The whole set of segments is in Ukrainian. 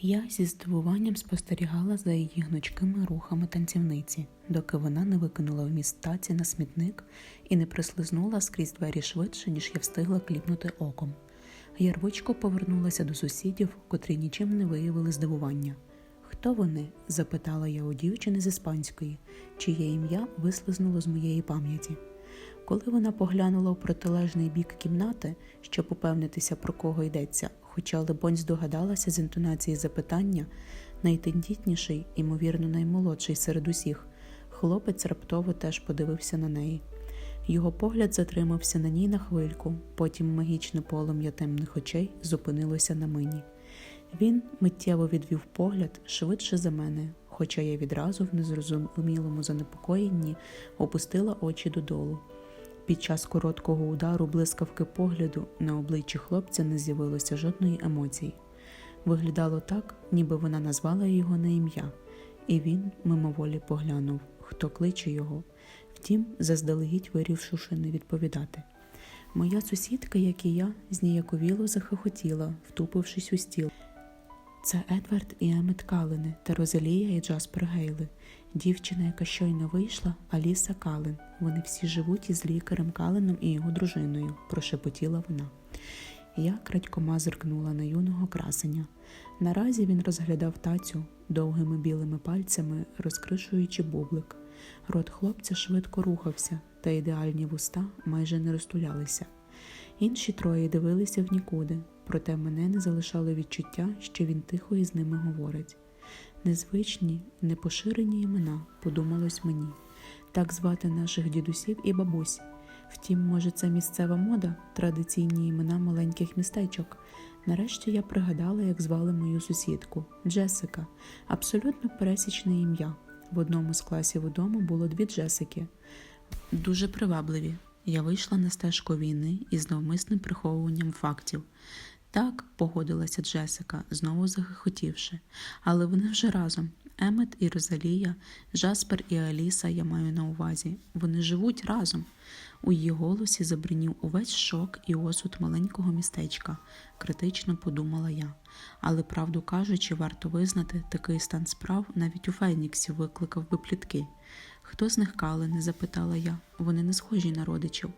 Я зі здивуванням спостерігала за її гнучкими рухами танцівниці, доки вона не викинула вміст таці на смітник і не прислизнула скрізь двері швидше, ніж я встигла кліпнути оком. Ярвичко повернулася до сусідів, котрі нічим не виявили здивування. Хто вони? запитала я у дівчини з іспанської, чиє ім'я вислизнуло з моєї пам'яті. Коли вона поглянула в протилежний бік кімнати, щоб упевнитися, про кого йдеться, хоча либонь здогадалася з інтонації запитання, найтендітніший, ймовірно, наймолодший серед усіх, хлопець раптово теж подивився на неї. Його погляд затримався на ній на хвильку, потім магічне полум'я темних очей зупинилося на мені. Він миттєво відвів погляд швидше за мене, хоча я відразу в незрозумілому занепокоєнні опустила очі додолу. Під час короткого удару блискавки погляду на обличчі хлопця не з'явилося жодної емоції. Виглядало так, ніби вона назвала його на ім'я, і він мимоволі поглянув, хто кличе його. Втім, заздалегідь вирішивши не відповідати. Моя сусідка, як і я, зніяковіло захохотіла, втупившись у стіл. Це Едвард і Емет Калини та Розалія і Джаспер Гейли. Дівчина, яка щойно вийшла, Аліса Калин. Вони всі живуть із лікарем Калином і його дружиною, прошепотіла вона. Я крадькома зиркнула на юного красення. Наразі він розглядав тацю довгими білими пальцями, розкришуючи бублик. Рот хлопця швидко рухався, та ідеальні вуста майже не розтулялися. Інші троє дивилися в нікуди, проте мене не залишало відчуття, що він тихо із ними говорить. Незвичні, непоширені імена, подумалось мені, так звати наших дідусів і бабусь. Втім, може, це місцева мода, традиційні імена маленьких містечок. Нарешті я пригадала, як звали мою сусідку Джесика, абсолютно пересічне ім'я. В одному з класів удому було дві Джесики, дуже привабливі. Я вийшла на стежку війни із навмисним приховуванням фактів. Так, погодилася Джесика, знову захихотівши, але вони вже разом. Емет і Розалія, Джаспер і Аліса, я маю на увазі. Вони живуть разом. У її голосі забринів увесь шок і осуд маленького містечка, критично подумала я. Але, правду кажучи, варто визнати, такий стан справ навіть у Феніксі викликав би плітки. Хто з них калини? запитала я. Вони не схожі на родичів,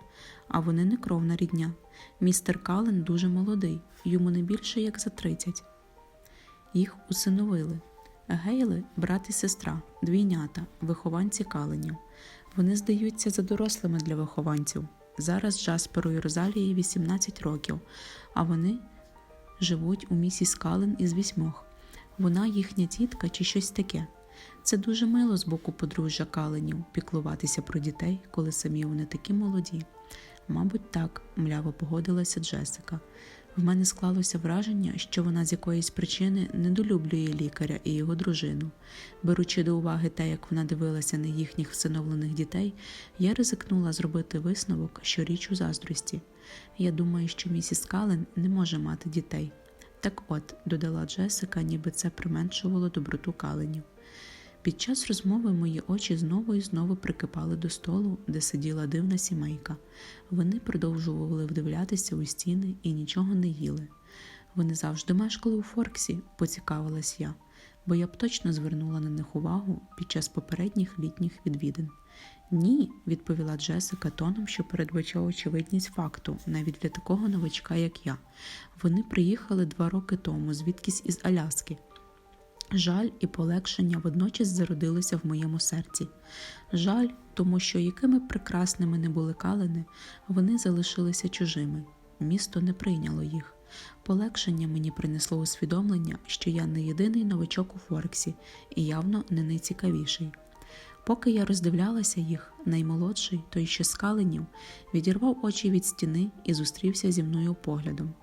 а вони не кровна рідня. Містер Кален дуже молодий, йому не більше як за тридцять. Їх усиновили. Гейли, брат і сестра, двійнята, вихованці каленів. Вони здаються за дорослими для вихованців. Зараз Джасперу і Розалії 18 років, а вони живуть у місіс Кален із вісьмох. Вона їхня тітка чи щось таке. Це дуже мило з боку подружжя Каленів піклуватися про дітей, коли самі вони такі молоді. Мабуть, так, мляво погодилася Джесика. В мене склалося враження, що вона з якоїсь причини недолюблює лікаря і його дружину. Беручи до уваги те, як вона дивилася на їхніх всиновлених дітей, я ризикнула зробити висновок, що річ у заздрості. Я думаю, що місіс Кален не може мати дітей. Так от, додала Джесика, ніби це применшувало доброту каленів. Під час розмови мої очі знову і знову прикипали до столу, де сиділа дивна сімейка. Вони продовжували вдивлятися у стіни і нічого не їли. Вони завжди мешкали у Форксі, поцікавилась я, бо я б точно звернула на них увагу під час попередніх літніх відвідин. Ні, відповіла Джесика тоном, що передбачав очевидність факту, навіть для такого новачка, як я. Вони приїхали два роки тому, звідкись із Аляски. Жаль і полегшення водночас зародилися в моєму серці. Жаль, тому що якими прекрасними не були калини, вони залишилися чужими. Місто не прийняло їх. Полегшення мені принесло усвідомлення, що я не єдиний новачок у Форексі і явно не найцікавіший. Поки я роздивлялася їх, наймолодший, той що з каленів, відірвав очі від стіни і зустрівся зі мною поглядом.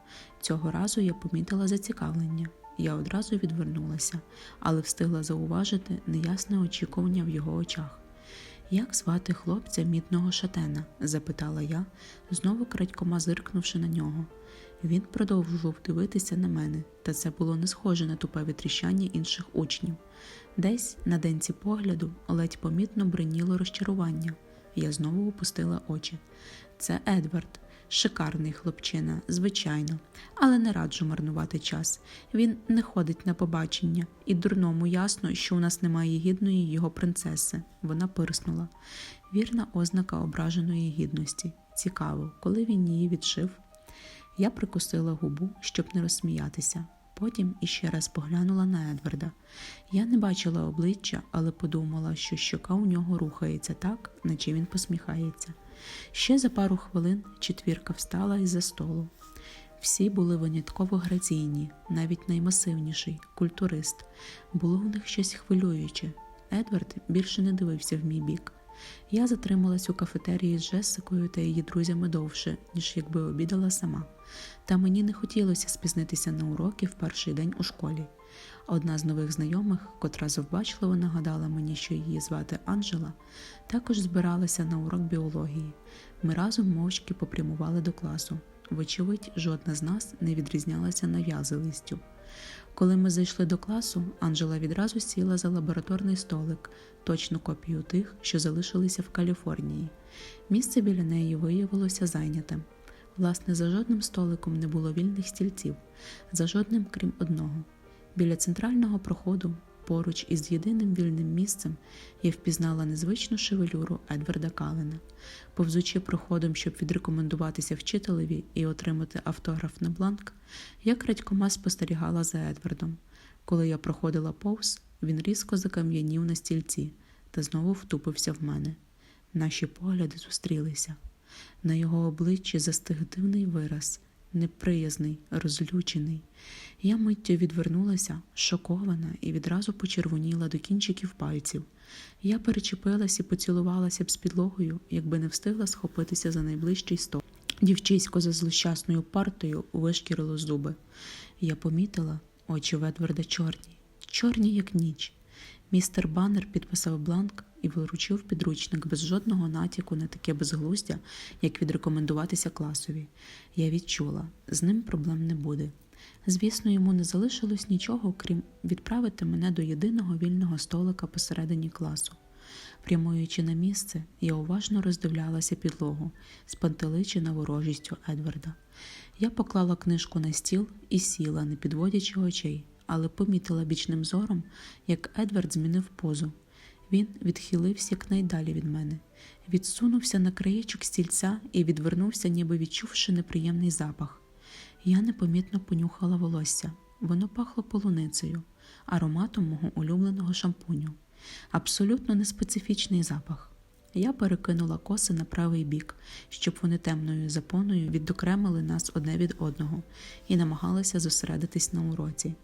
Цього разу я помітила зацікавлення. Я одразу відвернулася, але встигла зауважити неясне очікування в його очах. Як звати хлопця мідного шатена? запитала я, знову крадькома зиркнувши на нього. Він продовжував дивитися на мене, та це було не схоже на тупе витріщання інших учнів. Десь на денці погляду ледь помітно бриніло розчарування. Я знову опустила очі. Це Едвард. Шикарний хлопчина, звичайно, але не раджу марнувати час. Він не ходить на побачення, і дурному ясно, що у нас немає гідної його принцеси. Вона пирснула. Вірна ознака ображеної гідності. Цікаво, коли він її відшив. Я прикусила губу, щоб не розсміятися. Потім іще раз поглянула на Едварда. Я не бачила обличчя, але подумала, що щока у нього рухається так, наче він посміхається. Ще за пару хвилин четвірка встала із-за столу. Всі були винятково граційні, навіть наймасивніший культурист. Було в них щось хвилююче. Едвард більше не дивився в мій бік. Я затрималась у кафетерії з Джесикою та її друзями довше, ніж якби обідала сама. Та мені не хотілося спізнитися на уроки в перший день у школі. Одна з нових знайомих, котра завбачливо нагадала мені, що її звати Анжела, також збиралася на урок біології. Ми разом мовчки попрямували до класу. Вочевидь, жодна з нас не відрізнялася нав'язливістю. Коли ми зайшли до класу, Анжела відразу сіла за лабораторний столик, точну копію тих, що залишилися в Каліфорнії. Місце біля неї виявилося зайнятим. Власне, за жодним столиком не було вільних стільців, за жодним, крім одного. Біля центрального проходу, поруч із єдиним вільним місцем, я впізнала незвичну шевелюру Едварда Калена. Повзучи проходом, щоб відрекомендуватися вчителеві і отримати автограф на бланк, я крадькома спостерігала за Едвардом. Коли я проходила повз, він різко закам'янів на стільці та знову втупився в мене. Наші погляди зустрілися. На його обличчі застиг дивний вираз, неприязний, розлючений. Я миттю відвернулася, шокована і відразу почервоніла до кінчиків пальців. Я перечепилась і поцілувалася б з підлогою, якби не встигла схопитися за найближчий стол. Дівчисько за злощасною партою вишкірило зуби. Я помітила очі Ведварда чорні, чорні, як ніч. Містер Баннер підписав бланк і виручив підручник без жодного натяку на таке безглуздя, як відрекомендуватися класові. Я відчула, з ним проблем не буде. Звісно, йому не залишилось нічого, крім відправити мене до єдиного вільного столика посередині класу. Прямуючи на місце, я уважно роздивлялася підлогу, спантеличена ворожістю Едварда. Я поклала книжку на стіл і сіла, не підводячи очей, але помітила бічним зором, як Едвард змінив позу. Він відхилився якнайдалі від мене, відсунувся на краєчок стільця і відвернувся, ніби відчувши неприємний запах. Я непомітно понюхала волосся. Воно пахло полуницею, ароматом мого улюбленого шампуню. Абсолютно неспецифічний запах. Я перекинула коси на правий бік, щоб вони темною запоною відокремили нас одне від одного і намагалася зосередитись на уроці.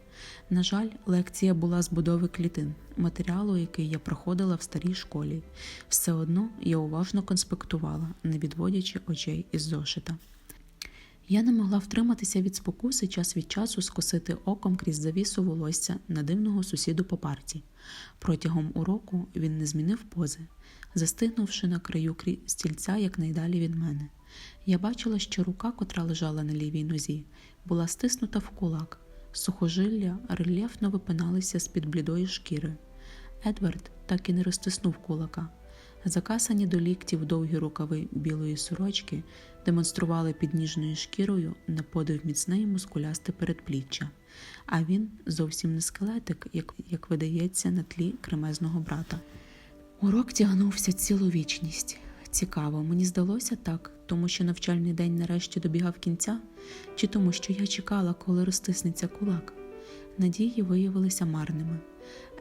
На жаль, лекція була з будови клітин, матеріалу, який я проходила в старій школі. Все одно я уважно конспектувала, не відводячи очей із зошита. Я не могла втриматися від спокуси час від часу скосити оком крізь завісу волосся на дивного сусіду по парті. Протягом уроку він не змінив пози, застигнувши на краю стільця якнайдалі від мене. Я бачила, що рука, котра лежала на лівій нозі, була стиснута в кулак, сухожилля рельєфно випиналися з-під блідої шкіри. Едвард так і не розтиснув кулака. Закасані до ліктів довгі рукави білої сорочки демонстрували під ніжною шкірою на подив міцне і мускулясте передпліччя, а він зовсім не скелетик, як, як видається на тлі кремезного брата. Урок тягнувся цілу вічність. Цікаво, мені здалося так, тому що навчальний день нарешті добігав кінця, чи тому, що я чекала, коли розтиснеться кулак. Надії виявилися марними.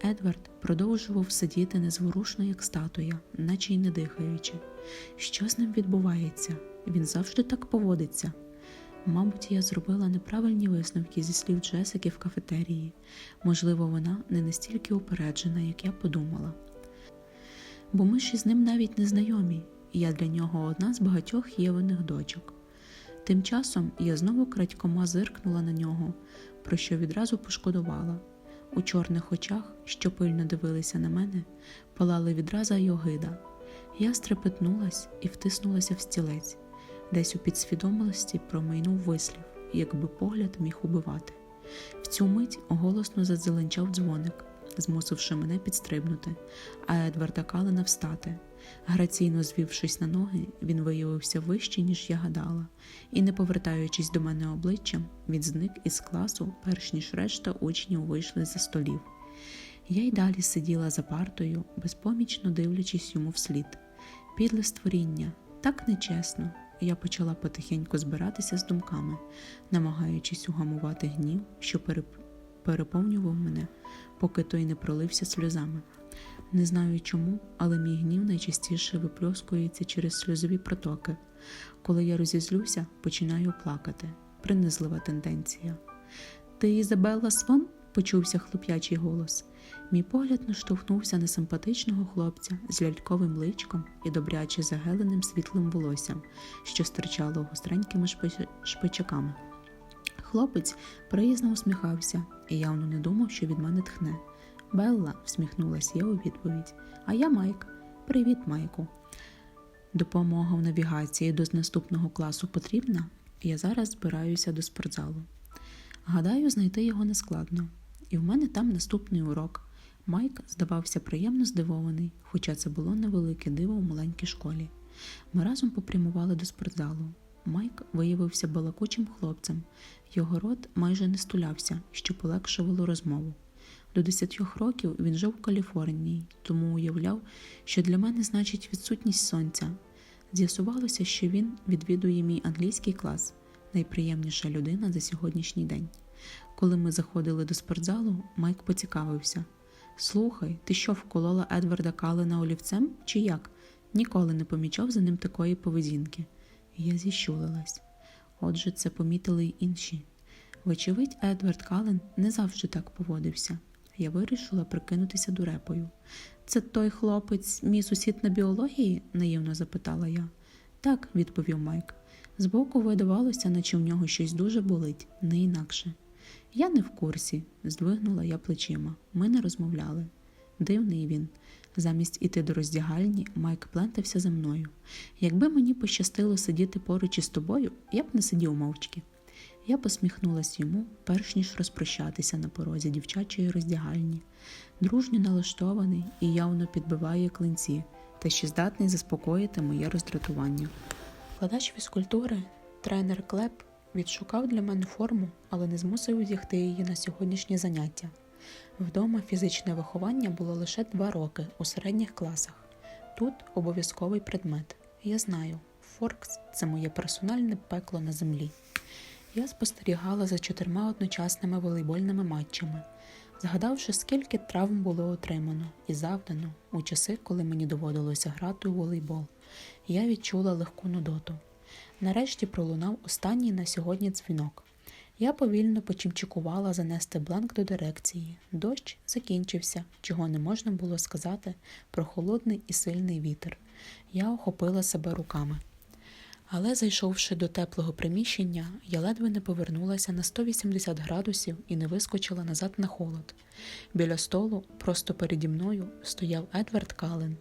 Едвард продовжував сидіти незворушно, як статуя, наче й не дихаючи. Що з ним відбувається? Він завжди так поводиться. Мабуть, я зробила неправильні висновки зі слів Джесики в кафетерії. Можливо, вона не настільки упереджена, як я подумала. Бо ми ж із ним навіть не знайомі, я для нього одна з багатьох євиних дочок. Тим часом я знову крадькома зиркнула на нього, про що відразу пошкодувала. У чорних очах, що пильно дивилися на мене, палали відраза й огида. Я стрепетнулась і втиснулася в стілець. Десь у підсвідомості промайнув вислів, якби погляд міг убивати. В цю мить голосно задзеленчав дзвоник, змусивши мене підстрибнути, а Едварда Калена встати. Граційно звівшись на ноги, він виявився вище, ніж я гадала, і, не повертаючись до мене обличчям, він зник із класу, перш ніж решта учнів вийшли за столів. Я й далі сиділа за партою, безпомічно дивлячись йому вслід. Підле створіння, так нечесно. Я почала потихеньку збиратися з думками, намагаючись угамувати гнів, що переп- переповнював мене, поки той не пролився сльозами. Не знаю чому, але мій гнів найчастіше випльоскується через сльозові протоки. Коли я розізлюся, починаю плакати. Принизлива тенденція. Ти Ізабелла Свон? почувся хлоп'ячий голос. Мій погляд наштовхнувся на симпатичного хлопця з ляльковим личком і добряче загеленим світлим волоссям, що стирчало гостренькими шпичаками. Хлопець приязно усміхався і явно не думав, що від мене тхне. Белла, всміхнулася я у відповідь. А я Майк. Привіт, Майку. Допомога в навігації до наступного класу потрібна? Я зараз збираюся до спортзалу. Гадаю, знайти його нескладно. І в мене там наступний урок. Майк здавався приємно здивований, хоча це було невелике диво у маленькій школі. Ми разом попрямували до спортзалу. Майк виявився балакучим хлопцем. Його рот майже не стулявся, що полегшувало розмову. До 10 років він жив у Каліфорнії, тому уявляв, що для мене значить відсутність сонця. З'ясувалося, що він відвідує мій англійський клас, найприємніша людина за сьогоднішній день. Коли ми заходили до спортзалу, Майк поцікавився: Слухай, ти що вколола Едварда Калена олівцем чи як? Ніколи не помічав за ним такої поведінки. Я зіщулилась. Отже, це помітили й інші. Вочевидь, Едвард Кален не завжди так поводився. Я вирішила прикинутися дурепою. Це той хлопець, мій сусід на біології? наївно запитала я. Так, відповів Майк. Збоку видавалося, наче в нього щось дуже болить, не інакше. Я не в курсі, здвигнула я плечима. Ми не розмовляли. Дивний він. Замість іти до роздягальні, Майк плентався за мною. Якби мені пощастило сидіти поруч із тобою, я б не сидів мовчки. Я посміхнулася йому, перш ніж розпрощатися на порозі дівчачої роздягальні. Дружньо налаштований і явно підбиває клинці, та ще здатний заспокоїти моє роздратування. Вкладач фізкультури, тренер Клеп, відшукав для мене форму, але не змусив одягти її на сьогоднішнє заняття. Вдома фізичне виховання було лише два роки у середніх класах. Тут обов'язковий предмет. Я знаю, Форкс це моє персональне пекло на землі. Я спостерігала за чотирма одночасними волейбольними матчами, згадавши, скільки травм було отримано і завдано у часи, коли мені доводилося грати у волейбол. Я відчула легку нудоту. Нарешті пролунав останній на сьогодні дзвінок. Я повільно почимчикувала занести бланк до дирекції. Дощ закінчився, чого не можна було сказати про холодний і сильний вітер. Я охопила себе руками. Але, зайшовши до теплого приміщення, я ледве не повернулася на 180 градусів і не вискочила назад на холод. Біля столу, просто переді мною, стояв Едвард Кален.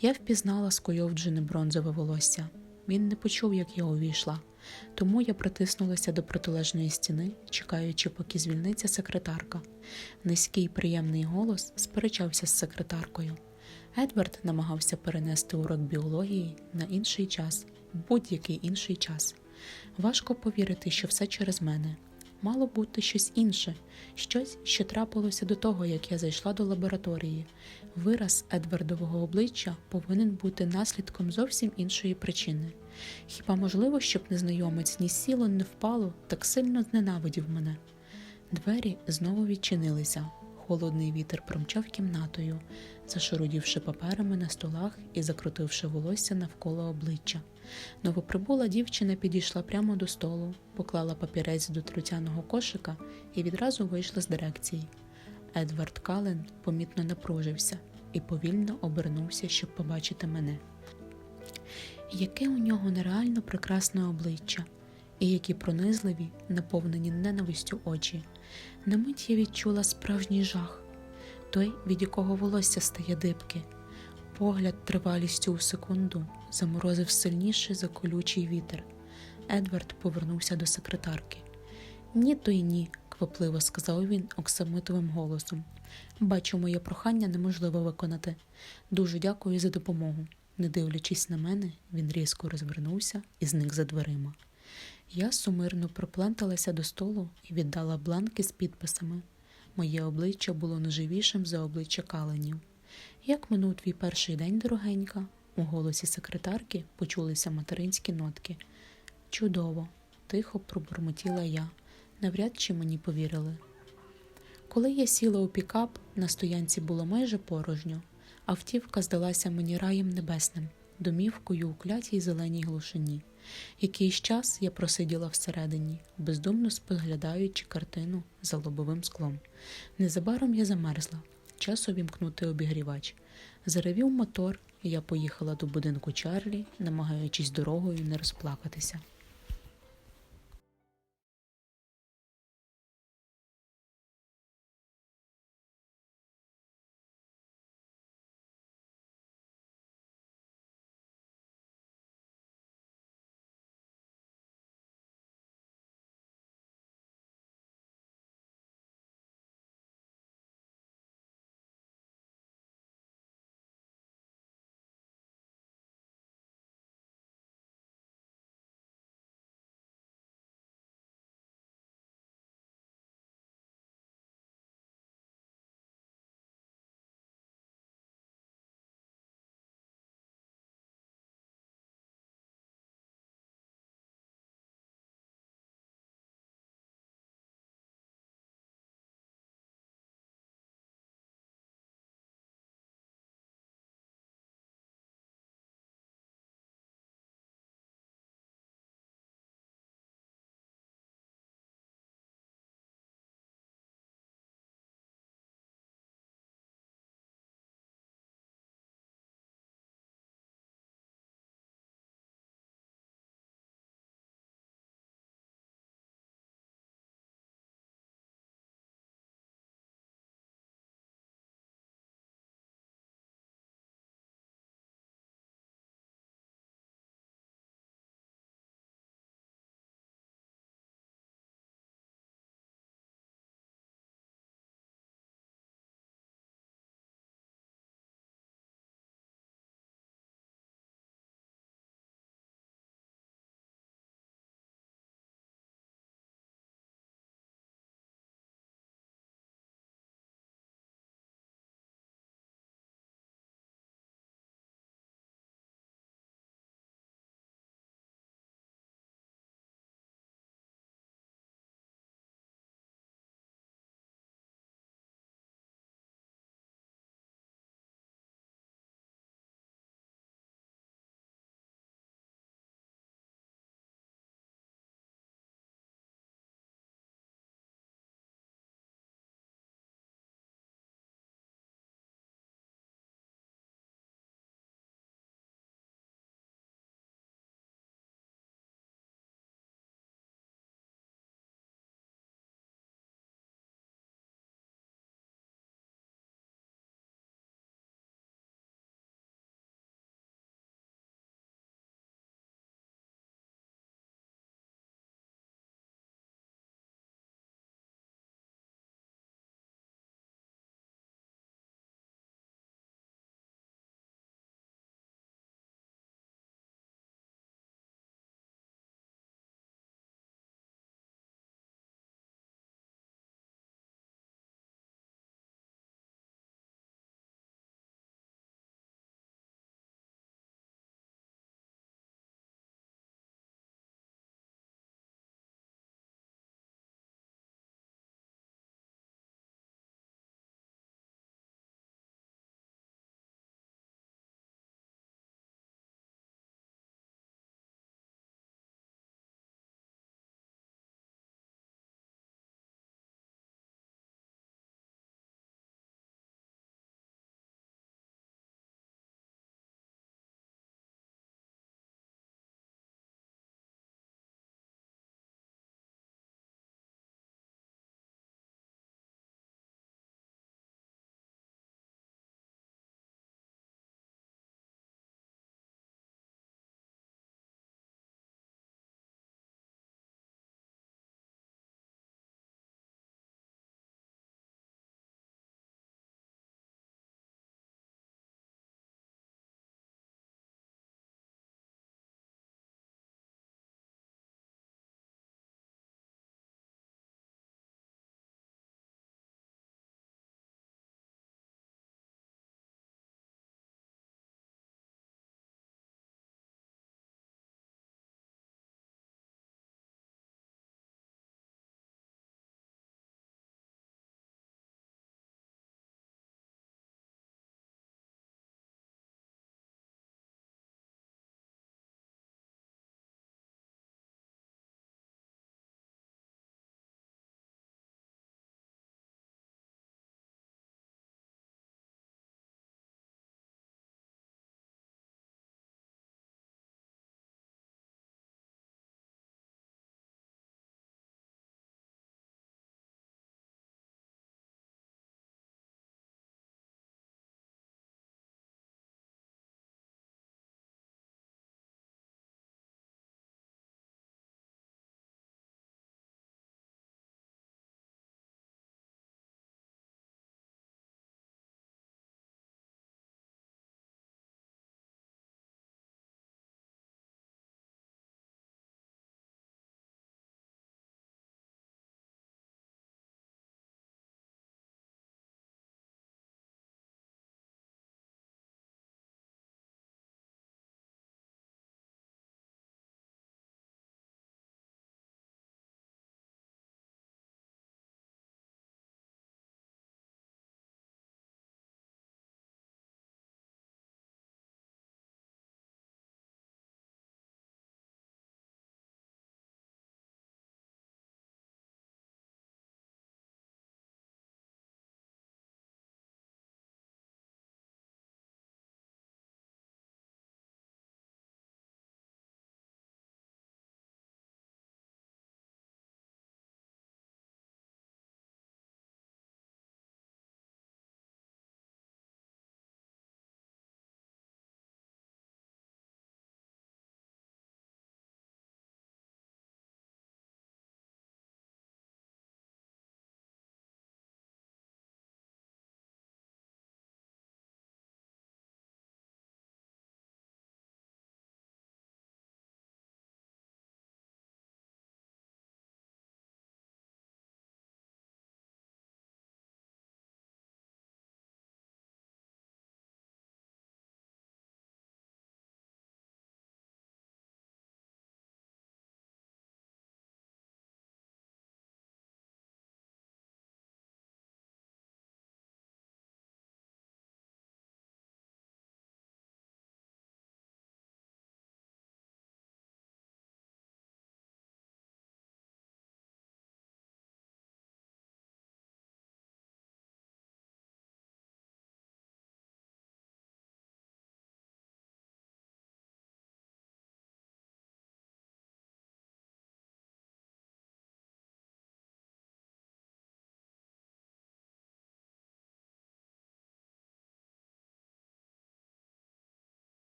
Я впізнала скойовджене бронзове волосся. Він не почув, як я увійшла, тому я притиснулася до протилежної стіни, чекаючи, поки звільниться секретарка. Низький приємний голос сперечався з секретаркою. Едвард намагався перенести урок біології на інший час, будь-який інший час. Важко повірити, що все через мене. Мало бути щось інше, щось, що трапилося до того, як я зайшла до лабораторії. Вираз Едвардового обличчя повинен бути наслідком зовсім іншої причини. Хіба можливо, щоб незнайомець ні сіло, ні впало, так сильно зненавидів мене? Двері знову відчинилися. Холодний вітер промчав кімнатою, зашарудівши паперами на столах і закрутивши волосся навколо обличчя. Новоприбула дівчина підійшла прямо до столу, поклала папірець до трутяного кошика і відразу вийшла з дирекції. Едвард Кален помітно напружився і повільно обернувся, щоб побачити мене. Яке у нього нереально прекрасне обличчя, і які пронизливі, наповнені ненавистю очі. На мить я відчула справжній жах, той, від якого волосся стає дибки. Погляд тривалістю у секунду заморозив сильніший за колючий вітер. Едвард повернувся до секретарки. Ні, то й ні, квапливо сказав він оксамитовим голосом. Бачу, моє прохання неможливо виконати. Дуже дякую за допомогу. Не дивлячись на мене, він різко розвернувся і зник за дверима. Я сумирно пропленталася до столу і віддала бланки з підписами. Моє обличчя було неживішим за обличчя каленів. Як минув твій перший день, дорогенька? У голосі секретарки почулися материнські нотки. Чудово, тихо пробурмотіла я. Навряд чи мені повірили. Коли я сіла у пікап, на стоянці було майже порожньо. Автівка здалася мені раєм небесним, домівкою у клятій зеленій глушині. Якийсь час я просиділа всередині, бездумно споглядаючи картину за лобовим склом. Незабаром я замерзла, час увімкнути обігрівач. Заревів мотор, і я поїхала до будинку Чарлі, намагаючись дорогою не розплакатися.